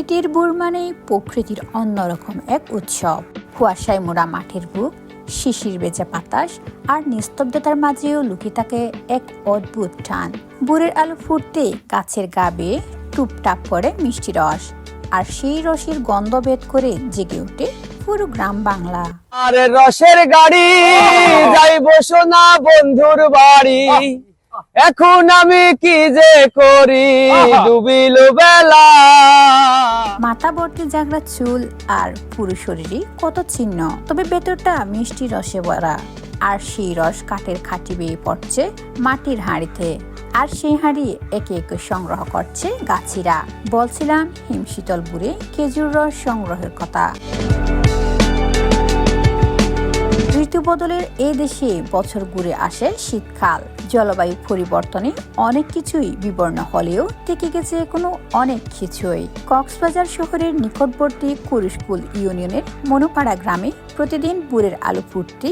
শীতের বুড় মানে প্রকৃতির অন্যরকম এক উৎসব। কুয়াশায় মোড়া মাঠের বুক শিশির বেচা বাতাস আর নিস্তব্ধতার মাঝেও লুকিয়ে থাকে এক অদ্ভুত টান। বুড়ের আলো ফুটতে গাছের গা বেয়ে টুপটাপ করে মিষ্টি রস আর সেই রসের গন্ধ ভেদ করে জেগে ওঠে পুরো গ্রাম বাংলা। আরে রসের গাড়ি যাইব সোনা বন্ধুর বাড়ি। এখন আমি কি যে করি? ডুবিল বেলা ভর্তি জাগরা চুল আর পুরো শরীরই কত চিহ্ন তবে ভেতরটা মিষ্টি রসে ভরা। আর সেই রস কাঠের খাটি বেয়ে পড়ছে মাটির হাঁড়িতে। আর সেই হাঁড়ি একে একে সংগ্রহ করছে গাছিরা। বলছিলাম হিমশীতল বুড়ে খেজুর রস সংগ্রহের কথা। ঋতু বদলের এই দেশে বছর ঘুরে আসে শীতকাল। জলবায়ু পরিবর্তনে অনেক কিছুই বিবর্ণ হলেও থেকে গেছে কোনো অনেক কিছুই। কক্সবাজার শহরের নিকটবর্তী কুরুশকুল ইউনিয়নের মনোপাড়া গ্রামে প্রতিদিন বুড়ের আলু ফুটতি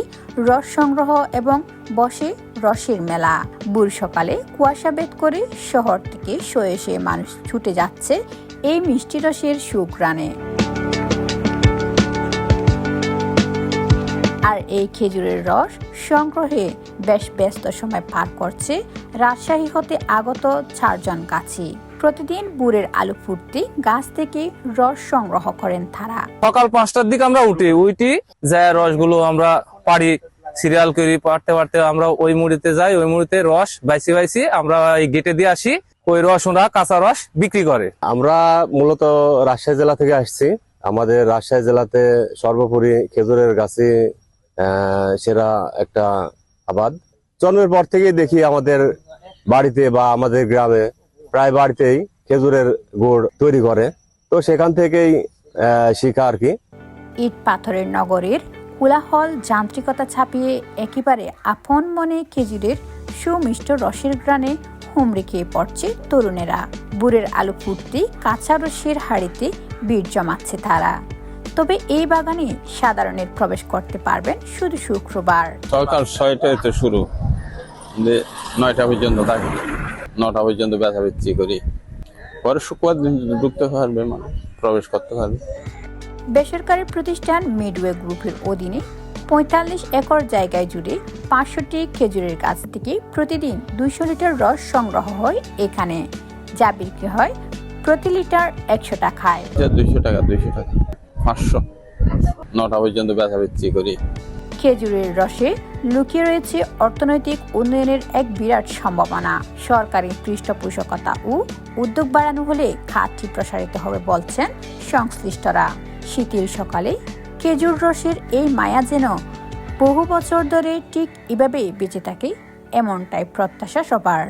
রস সংগ্রহ এবং বসে রসের মেলা। বুড় সকালে কুয়াশা বেদ করে শহর থেকে শয়ে শয়ে মানুষ ছুটে যাচ্ছে এই মিষ্টি রসের সুগ্রানে আর এই খেজুরের রস সংগ্রহে বেশ ব্যস্ত সময় পার করছে রাজশাহী হতে আগত চারজন গাছি। প্রতিদিন বুড়ের আলু ফুটতে গাছ থেকে রস সংগ্রহ করেন তারা। সকাল পাঁচটার দিকে আমরা উঠি উঠি যায় রসগুলো আমরা পারি সিরিয়াল করি পারতে পারতে আমরা ওই মুড়িতে যাই ওই মুড়িতে রস বাইসি বাইসি আমরা এই গেটে দিয়ে আসি ওই রস ওরা কাঁচা রস বিক্রি করে। আমরা মূলত রাজশাহী জেলা থেকে আসছি। আমাদের রাজশাহী জেলাতে সর্বোপরি খেজুরের গাছে সেরা একটা আবাদ। জন্মের পর থেকেই দেখি আমাদের বাড়িতে বা আমাদের গ্রামে প্রায় বাড়িতেই খেজুরের গুড় তৈরি করে। তো সেখান থেকেই শিখা আর কি। ইট পাথরের নগরের কোলাহল যান্ত্রিকতা ছাপিয়ে একেবারে আপন মনে খেজুরের সুমিষ্ট রসের গ্রানে হুমড়ে খেয়ে পড়ছে তরুণেরা। বুড়ের আলু ফুটতে কাঁচা রসের হাড়িতে বীর জমাচ্ছে তারা। তবে এই বাগানে সাধারণের প্রবেশ করতে পারবেন শুধু শুক্রবার। সকাল ছয়টায় তো শুরু। নয়টা পর্যন্ত থাকি। নটা পর্যন্ত বেচা বিক্রি করি। পরে শুক্রবার দিন ঢুকতে পারবে মানুষ প্রবেশ করতে পারবে। বেসরকারি প্রতিষ্ঠান মিডওয়ে গ্রুপের অধীনে পঁয়তাল্লিশ একর জায়গায় জুড়ে পাঁচশোটি খেজুরের গাছ থেকে প্রতিদিন দুইশো লিটার রস সংগ্রহ হয় এখানে। যা বিক্রি হয় প্রতি লিটার একশো টাকায়। দুইশো টাকা দুইশো টাকা। পাঁচশো। নটা পর্যন্ত বেচা বিক্রি করি। খেজুরের রসে লুকিয়ে রয়েছে অর্থনৈতিক উন্নয়নের এক বিরাট সম্ভাবনা। সরকারি পৃষ্ঠপোষকতা ও উদ্যোগ বাড়ানো হলে খাতটি প্রসারিত হবে বলছেন সংশ্লিষ্টরা। শীতের সকালে খেজুর রসের এই মায়া যেন বহু বছর ধরে ঠিক এভাবেই বেঁচে থাকে, এমনটাই প্রত্যাশা সবার।